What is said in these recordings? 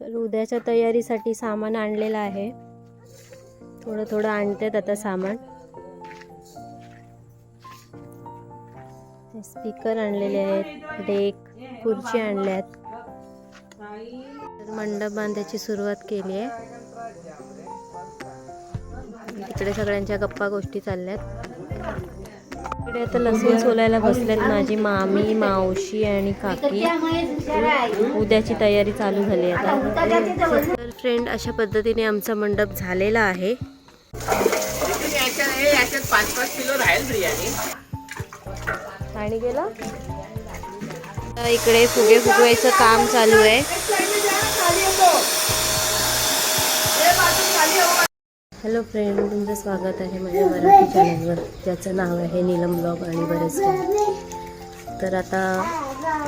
तर उद्याच्या तयारीसाठी सामान आणलेलं आहे. थोडं थोडं आणतात आता सामान. स्पीकर आणलेले आहेत डेक खुर्ची आणल्यात तर मंडप बांधायची सुरुवात केली आहे. तिकडे सगळ्यांच्या गप्पा गोष्टी चालल्यात. इकडे आता लसूण सोलायला बसलेत माझी मामी मावशी आणि काकी. उद्याची तयारी चालू झाली आता. तर फ्रेंड अशा पद्धतीने आमचा मंडप झालेला आहे. पाणी गेलं? इकडे फुगे फुगवायचं काम चालू आहे. हॅलो फ्रेंड तुमचं स्वागत आहे माझ्या मराठी चॅनलवर ज्याचं नाव आहे नीलम ब्लॉग आणि बरेच काही. तर आता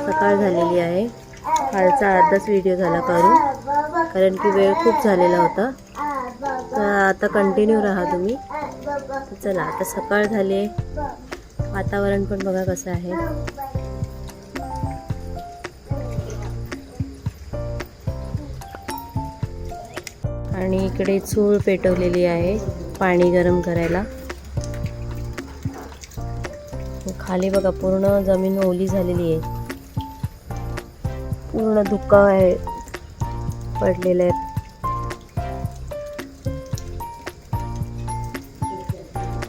सकाळ झालेली आहे. कालचा अर्धाच व्हिडिओ झाला करून. कारण की वेळ खूप झालेला होता. तर आता कंटिन्यू राहा तुम्ही. चला आता सकाळ झाली आहे. वातावरण पण बघा कसं आहे. आणि इकडे चूळ पेटवलेली आहे पाणी गरम करायला. खाली बघा पूर्ण जमीन ओली झालेली आहे. पूर्ण धुका आहे पडलेलं आहे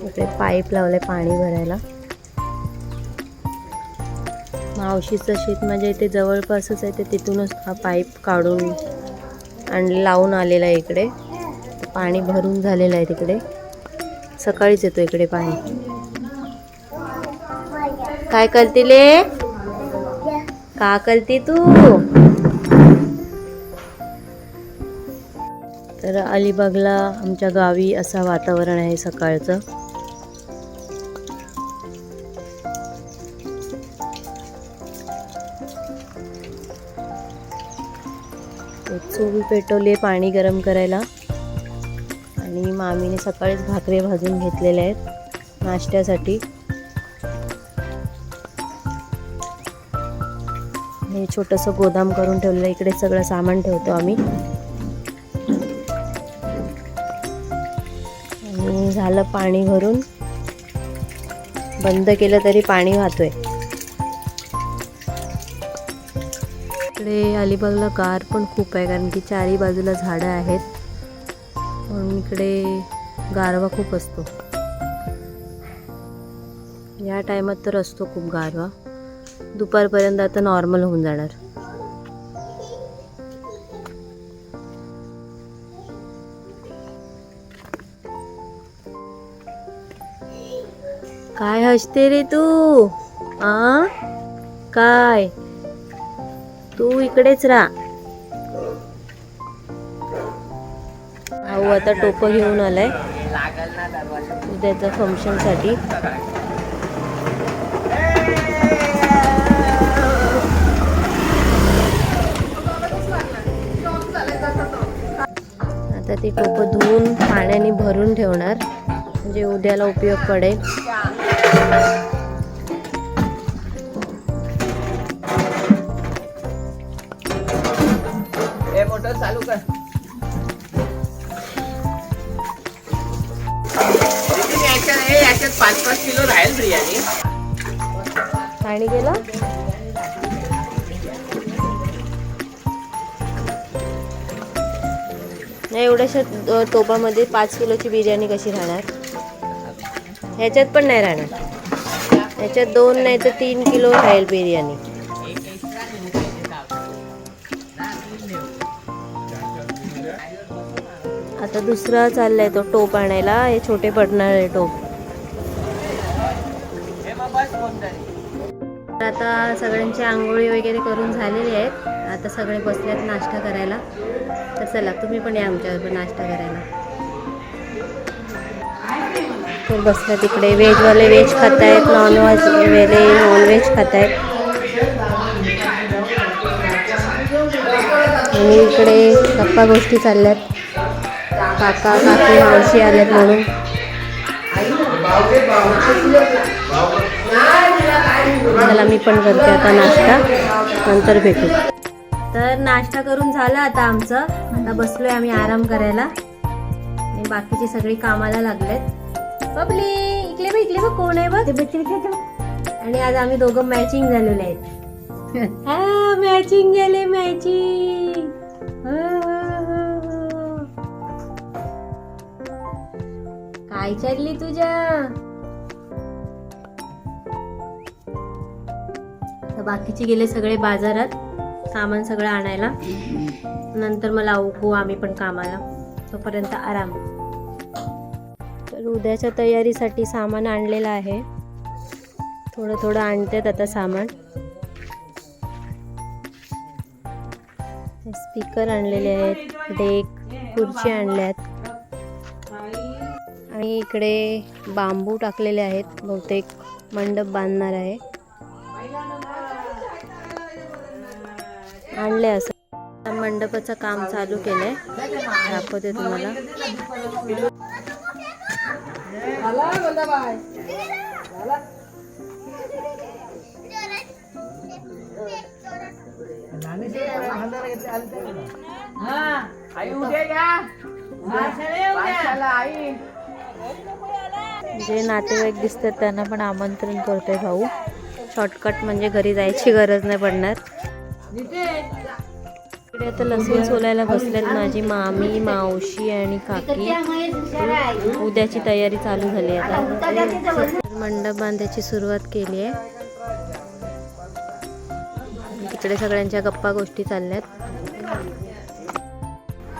इकडे पाईप लावले पाणी भरायला. मावशीचं शेत माझ्या इथे जवळपासच आहे ते तिथूनच हा पाईप काढून आणि लावून आलेला आहे इकडे. पाणी भरून झालेलं आहे तिकडे. सकाळीच येतो इकडे पाणी. काय करते ले? का करते तू? तर अलिबागला आमच्या गावी असं वातावरण आहे सकाळचं. चूल पेटवली पाणी गरम करायला. आणि मामीने सकाळीच भाकरी भाजून घेतलेल्या आहेत नाश्त्यासाठी. हे छोटंसं गोदाम करून ठेवलेलं आहे. इकडे सगळं सामान ठेवतो आम्ही. आणि झालं पाणी भरून. बंद केलं तरी पाणी वाहतोय. इकडे अलिबागला गार पण खूप आहे कारण की चारी बाजूला झाडं आहेत. म्हणून इकडे गारवा खूप असतो. या टायमात तर असतो खूप गारवा. दुपारपर्यंत आता नॉर्मल होऊन जाणार. काय हसते रे तू? आ? काय? तू इकडेच राहा. भाऊ आता टोपं घेऊन आलाय. लागल ना उद्याच्या फंक्शनसाठी आता ती टोपं धुवून पाण्याने भरून ठेवणार. म्हणजे उद्याला उपयोग पडेल. मोटर याच्यात याच्यात पाच पाच किलो राहील बिर्याणी आणि गेलं नाही एवढ्याशा टोपामध्ये पाच किलोची बिर्याणी कशी राहणार? ह्याच्यात पण नाही राहणार. ह्याच्यात दोन नाही तर तीन किलो राहील बिर्याणी. आता दुसरा चाललाय तो टोप आणायला. हे छोटे पडणार आहे टोप. आता सगळ्यांची आंघोळी वगैरे करून झालेली आहेत. आता सगळे बसल्यात नाश्ता करायला. तर चला तुम्ही पण या आमच्याबरोबर नाश्ता करायला. तर बसल्या तिकडे. व्हेजवाले व्हेज खात आहेत नॉनव्हेज वेले नॉनव्हेज खात आहेत आणि इकडे गप्पा गोष्टी चालल्यात. काका काकी मावशी आल्यात म्हणून. चला मी पण करते आता नाश्ता. नंतर भेटू. तर नाश्ता करून झाला आता आमचं. आता बसलोय आम्ही आराम करायला. आणि बाकीची सगळी कामाला लागलेत. बबली इकडे बघ इकडे बघ कोण आहे बघ? आणि आज आम्ही दोघं मॅचिंग झालेले आहेत. हा मॅचिंग झाले मॅचिंग. काय चालली तुझ्या? बाकीचे गेले सगळे बाजारात सामान सगळं आणायला. नंतर मला उगू हो, आम्ही पण कामाला. तोपर्यंत आराम. तर उद्याच्या तयारीसाठी सामान आणलेलं आहे. थोडं थोडं आणतात आता सामान. स्पीकर आणलेले आहेत डेक खुर्ची आणल्यात. आणि इकडे बांबू टाकलेले आहेत. बहुतेक मंडप बांधणार आहे. आणले असं. मंडपाचं काम चालू केलंय. दाखवते तुम्हाला. आई उद्या आई. जे नातेवाईक दिसतात त्यांना पण आमंत्रण करतोय भाऊ. शॉर्टकट म्हणजे घरी जायची गरज नाही पडणार. इकडे आता लसूण सोलायला बसल्यात माझी मामी मावशी आणि काकी. उद्याची तयारी चालू झाली आता. मंडप बांधायची सुरुवात केली आहे. तिकडे सगळ्यांच्या गप्पा गोष्टी चालल्यात.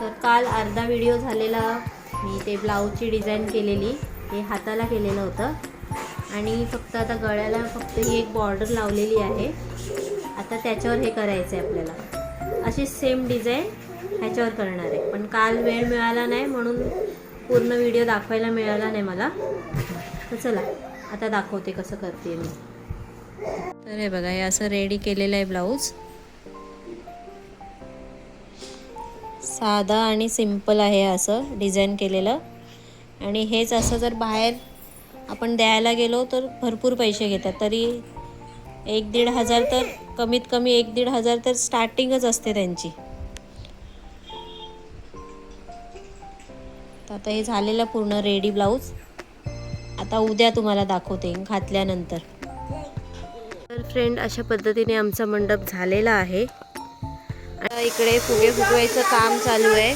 तर काल अर्धा व्हिडिओ झालेला. मी ते ब्लाऊजची डिझाईन केलेली हे हाताला केलेलं होतं. आणि फक्त आता गळ्याला फक्त ही एक बॉर्डर लावलेली आहे. आता त्याच्यावर हे करायचं आहे आपल्याला. अशी सेम डिझाईन ह्याच्यावर करणार आहे. पण काल वेळ मिळाला नाही म्हणून पूर्ण व्हिडिओ दाखवायला मिळाला नाही मला. तर चला आता दाखवते कसं करते मी. तर हे बघा हे असं रेडी केलेलं आहे ब्लाऊज. साधा आणि सिंपल आहे असं डिझाईन केलेलं. आणि हेच असं जर बाहेर आपण द्यायला गेलो तर भरपूर पैसे घेतात. तरी एक दीड हजार तर कमीत कमी एक दीड हजार तर स्टार्टिंगच असते त्यांची. तर आता हे झालेलं पूर्ण रेडी ब्लाऊज आता उद्या तुम्हाला दाखवते घातल्यानंतर. तर फ्रेंड अशा पद्धतीने आमचा मंडप झालेला आहे. इकडे फुगे फुगवायचं काम चालू आहे.